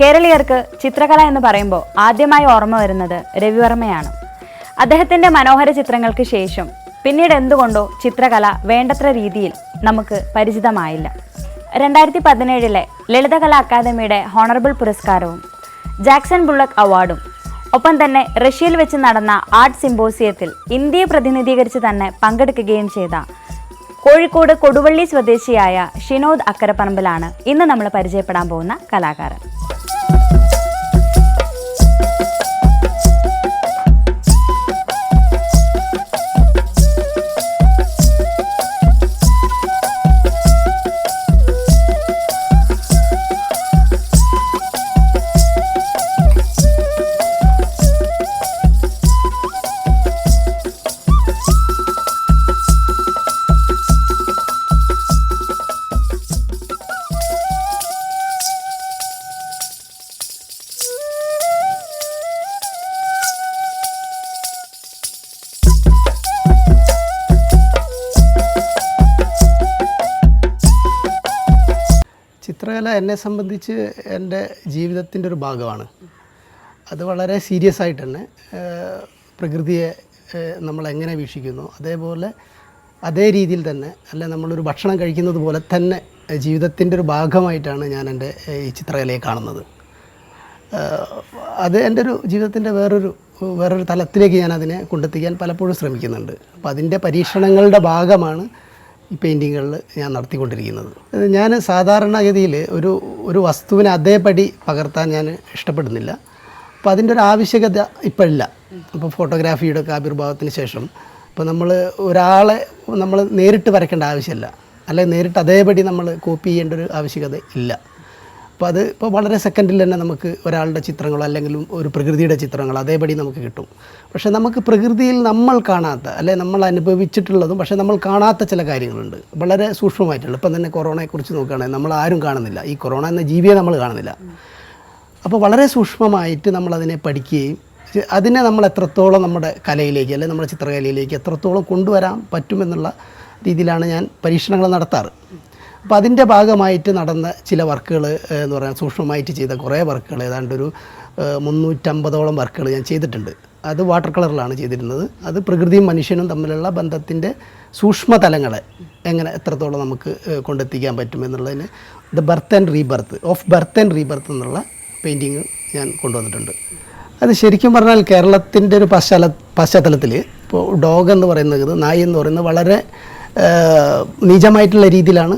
കേരളീയർക്ക് ചിത്രകല എന്ന് പറയുമ്പോൾ ആദ്യമായി ഓർമ്മ വരുന്നത് രവിവർമ്മയാണ്. അദ്ദേഹത്തിന്റെ മനോഹര ചിത്രങ്ങൾക്ക് ശേഷം പിന്നീട് എന്തുകൊണ്ടോ ചിത്രകല വേണ്ടത്ര രീതിയിൽ നമുക്ക് പരിചിതമായില്ല. രണ്ടായിരത്തി പതിനേഴിലെ ലളിതകലാ അക്കാദമിയുടെ ഹോണറബിൾ പുരസ്കാരവും ജാക്സൺ ബുള്ളക് അവാർഡും ഒപ്പം തന്നെ റഷ്യയിൽ വെച്ച് നടന്ന ആർട്ട് സിമ്പോസിയത്തിൽ ഇന്ത്യയെ പ്രതിനിധീകരിച്ച് തന്നെ പങ്കെടുക്കുകയും ചെയ്ത കോഴിക്കോട് കൊടുവള്ളി സ്വദേശിയായ ഷിനോദ് അക്കരപ്പറമ്പിലാണ് ഇന്ന് നമ്മൾ പരിചയപ്പെടാൻ പോകുന്ന കലാകാരൻ. എന്നെ സംബന്ധിച്ച് എന്റെ ജീവിതത്തിന്റെ ഒരു ഭാഗമാണ്. അത് വളരെ സീരിയസ് ആയിട്ട് തന്നെ പ്രകൃതിയെ നമ്മൾ എങ്ങനെ വീക്ഷിക്കുന്നു. അതേപോലെ അതേ രീതിയിൽ തന്നെ അല്ലെ നമ്മളൊരു ഭക്ഷണം കഴിക്കുന്നത് പോലെ തന്നെ ജീവിതത്തിന്റെ ഒരു ഭാഗമായിട്ടാണ് ഞാൻ എന്റെ ഈ ചിത്രകലയെ കാണുന്നത്. അത് എന്റെ ഒരു ജീവിതത്തിന്റെ വേറൊരു വേറൊരു തലത്തിലേക്ക് ഞാൻ അതിനെ കൊണ്ടെത്തിക്കാൻ പലപ്പോഴും ശ്രമിക്കുന്നുണ്ട്. അപ്പോൾ അതിന്റെ പരീക്ഷണങ്ങളുടെ ഭാഗമാണ് പെയിന്റിങ്ങുകളിൽ ഞാൻ നടത്തിക്കൊണ്ടിരിക്കുന്നത്. ഞാൻ സാധാരണഗതിയിൽ ഒരു ഒരു വസ്തുവിനെ അതേപടി പകർത്താൻ ഞാൻ ഇഷ്ടപ്പെടുന്നില്ല. അപ്പോൾ അതിന്റെ ഒരു ആവശ്യകത ഇപ്പോഴില്ല. അപ്പോൾ ഫോട്ടോഗ്രാഫിയുടെ ഒക്കെ ആവിർഭാവത്തിന് ശേഷം ഇപ്പോൾ നമ്മൾ ഒരാളെ നമ്മൾ നേരിട്ട് വരയ്ക്കേണ്ട ആവശ്യമില്ല. അല്ലെങ്കിൽ നേരിട്ട് അതേപടി നമ്മൾ കോപ്പി ചെയ്യേണ്ട ഒരു ആവശ്യകത ഇല്ല. അപ്പോൾ അത് ഇപ്പോൾ വളരെ സെക്കൻഡിൽ തന്നെ നമുക്ക് ഒരാളുടെ ചിത്രങ്ങളോ അല്ലെങ്കിൽ ഒരു പ്രകൃതിയുടെ ചിത്രങ്ങളോ അതേപടി നമുക്ക് കിട്ടും. പക്ഷേ നമുക്ക് പ്രകൃതിയിൽ നമ്മൾ കാണാത്ത അല്ലെ നമ്മൾ അനുഭവിച്ചിട്ടുള്ളതും പക്ഷേ നമ്മൾ കാണാത്ത ചില കാര്യങ്ങളുണ്ട്. വളരെ സൂക്ഷ്മമായിട്ടുള്ളത് ഇപ്പം തന്നെ കൊറോണയെക്കുറിച്ച് നോക്കുകയാണെങ്കിൽ നമ്മൾ ആരും കാണുന്നില്ല. ഈ കൊറോണ എന്ന ജീവിയെ നമ്മൾ കാണുന്നില്ല. അപ്പോൾ വളരെ സൂക്ഷ്മമായിട്ട് നമ്മളതിനെ പഠിക്കുകയും അതിനെ നമ്മൾ എത്രത്തോളം നമ്മുടെ കലയിലേക്ക് അല്ലെങ്കിൽ നമ്മുടെ ചിത്രകലയിലേക്ക് എത്രത്തോളം കൊണ്ടുവരാൻ പറ്റുമെന്നുള്ള രീതിയിലാണ് ഞാൻ പരീക്ഷണങ്ങൾ നടത്താറ്. അപ്പോൾ അതിന്റെ ഭാഗമായിട്ട് നടന്ന ചില വർക്കുകൾ എന്ന് പറയാൻ സൂക്ഷ്മമായിട്ട് ചെയ്ത കുറേ വർക്കുകൾ ഏതാണ്ട് ഒരു ഏഹ്, മുന്നൂറ്റമ്പതോളം വർക്കുകൾ ഞാൻ ചെയ്തിട്ടുണ്ട്. അത് വാട്ടർ കളറിലാണ് ചെയ്തിരുന്നത്. അത് പ്രകൃതിയും മനുഷ്യനും തമ്മിലുള്ള ബന്ധത്തിന്റെ സൂക്ഷ്മതലങ്ങളെ എങ്ങനെ എത്രത്തോളം നമുക്ക് കൊണ്ടെത്തിക്കാൻ പറ്റും എന്നുള്ളതിന് the birth and rebirth of birth and rebirth എന്നുള്ള പെയിന്റിങ് ഞാൻ കൊണ്ടുവന്നിട്ടുണ്ട്. അത് ശരിക്കും പറഞ്ഞാൽ കേരളത്തിന്റെ ഒരു പശ്ചാത്തല പശ്ചാത്തലത്തിൽ ഇപ്പോൾ ഡോഗ് എന്ന് പറയുന്നത് നായി എന്ന് പറയുന്നത് വളരെ നീചമായിട്ടുള്ള രീതിയിലാണ്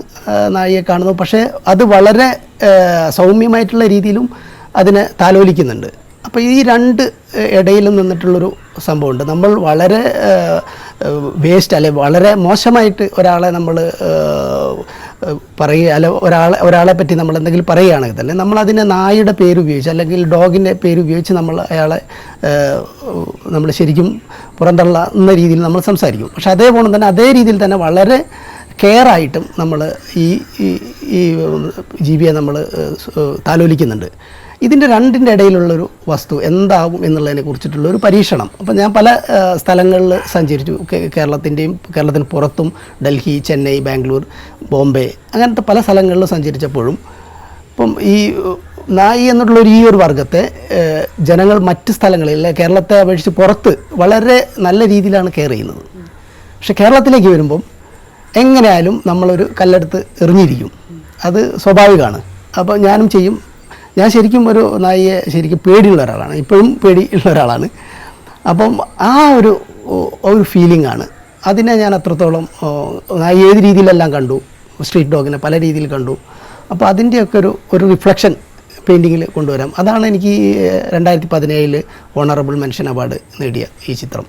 നായിയെ കാണുന്നത്. പക്ഷേ അത് വളരെ സൗമ്യമായിട്ടുള്ള രീതിയിലും അതിനെ താലോലിക്കുന്നുണ്ട്. അപ്പോൾ ഈ രണ്ട് ഇടയിലും നിന്നിട്ടുള്ളൊരു സംഭവമുണ്ട്. നമ്മൾ വളരെ വേസ്റ്റ് അല്ലെ വളരെ മോശമായിട്ട് ഒരാളെ നമ്മൾ പറയുക അല്ല ഒരാളെ ഒരാളെ പറ്റി നമ്മൾ എന്തെങ്കിലും പറയുകയാണെങ്കിൽ തന്നെ നമ്മൾ അതിനെ നായയുടെ പേര് ഉപയോഗിച്ച് അല്ലെങ്കിൽ ഡോഗിന്റെ പേര് ഉപയോഗിച്ച് നമ്മൾ അയാളെ നമ്മൾ ശരിക്കും പുറന്തള്ളുന്ന രീതിയിൽ നമ്മൾ സംസാരിക്കും. പക്ഷെ അതേപോലെ തന്നെ അതേ രീതിയിൽ തന്നെ വളരെ കെയർ ആയിട്ടും നമ്മൾ ഈ- ഈ ജീവിയെ നമ്മൾ താലോലിക്കുന്നുണ്ട്. ഇതിന്റെ രണ്ടിന്റെ ഇടയിലുള്ളൊരു വസ്തു എന്താകും എന്നുള്ളതിനെ കുറിച്ചിട്ടുള്ള ഒരു പരീക്ഷണം. അപ്പം ഞാൻ പല സ്ഥലങ്ങളിൽ സഞ്ചരിച്ചു. കേരളത്തിന്റെയും കേരളത്തിന് പുറത്തും ഡൽഹി ചെന്നൈ ബാംഗ്ലൂർ ബോംബെ അങ്ങനത്തെ പല സ്ഥലങ്ങളിൽ സഞ്ചരിച്ചപ്പോഴും ഇപ്പം ഈ നായി എന്നുള്ള ഈ ഒരു വർഗത്തെ ജനങ്ങൾ മറ്റ് സ്ഥലങ്ങളിൽ കേരളത്തെ അപേക്ഷിച്ച് പുറത്ത് വളരെ നല്ല രീതിയിലാണ് കെയർ ചെയ്യുന്നത്. പക്ഷെ കേരളത്തിലേക്ക് വരുമ്പം എങ്ങനെയായാലും നമ്മളൊരു കല്ലെടുത്ത് എറിഞ്ഞിരിക്കും. അത് സ്വാഭാവികമാണ്. അപ്പോൾ ഞാനും ചെയ്യും. ഞാൻ ശരിക്കും ഒരു നായിയെ ശരിക്കും പേടിയുള്ള ഒരാളാണ്. ഇപ്പോഴും പേടി ഉള്ള ഒരാളാണ്. അപ്പം ആ ഒരു ഒരു ഫീലിംഗ് ആണ്. അതിനെ ഞാൻ അത്രത്തോളം നായി ഏത് രീതിയിലെല്ലാം കണ്ടു? സ്ട്രീറ്റ് ഡോഗിനെ പല രീതിയിൽ കണ്ടു. അപ്പോൾ അതിന്റെയൊക്കെ ഒരു ഒരു റിഫ്ലക്ഷൻ പെയിന്റിങ്ങിൽ കൊണ്ടുവരാം. അതാണ് എനിക്ക് രണ്ടായിരത്തി പതിനേഴിൽ ഓണറബിൾ മെൻഷൻ അവാർഡ് നേടിയ ഈ ചിത്രം.